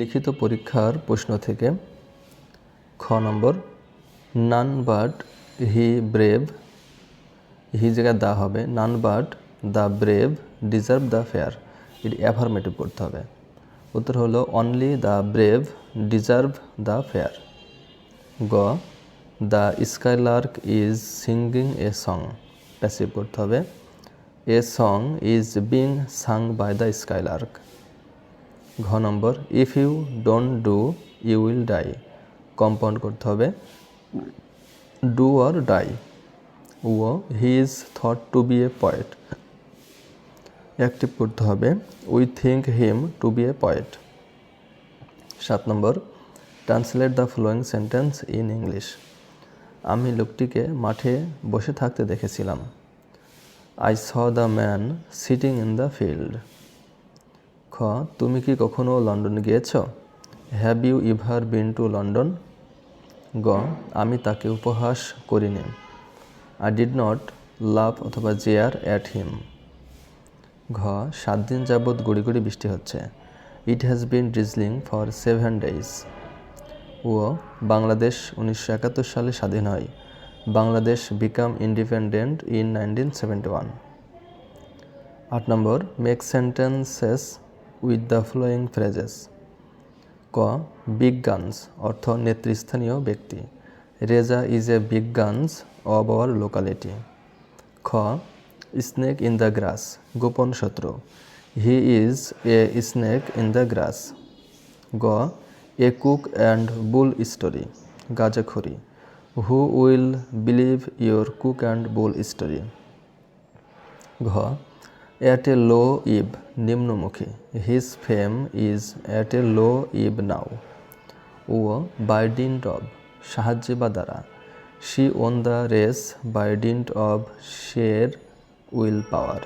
লিখিত পরীক্ষার প্রশ্ন থেকে খ নম্বর নান বাট হি ব্রেভ, হি জায়গায় দা হবে none but the brave, deserve the fair. এটি অ্যাফার্মেটিভ করতে হবে। উত্তর হলো, only the brave, deserve the fair. গ the skylark is singing a song. Passive করতে হবে। A song is being sung by the skylark. ঘ number if you don't do you will die compound করতে হবে। Do or die O he is thought to be a poet active করতে হবে। We think him to be a poet সাত number translate the following sentence in English আমি লোকটিকে মাঠে বসে থাকতে দেখেছিলাম। I saw the man sitting in the field খ তুমি কি কখনো লন্ডন গিয়েছ? Have you ever been to London গ, আমি তাকে উপহাস করিনি। আই ডিড নট লাভ অথবা জেয়ার অ্যাট হিম ঘ, সাত দিন যাবৎ গুড়ি গুড়ি বৃষ্টি হচ্ছে। It has been drizzling for seven days ও বাংলাদেশ উনিশশো একাত্তর সালে স্বাধীন হয়। Bangladesh became independent in nineteen seventy one আট number make sentences with the following phrases ক বিগ গানস অর্থ নেতৃস্থানীয় ব্যক্তি। Reza is a big guns of our locality খ স্নেক ইন দ্য গ্রাস গোপন শত্রু। He is a snake in the grass গ a cock and bull story গাজাখড়ি। Who will believe your cock and bull story ঘ at a low ebb নিম্নমুখী। His fame is at a low ebb now O by dint of সাহায্যে বা দ্বারা। She won the race by dint of sheer will power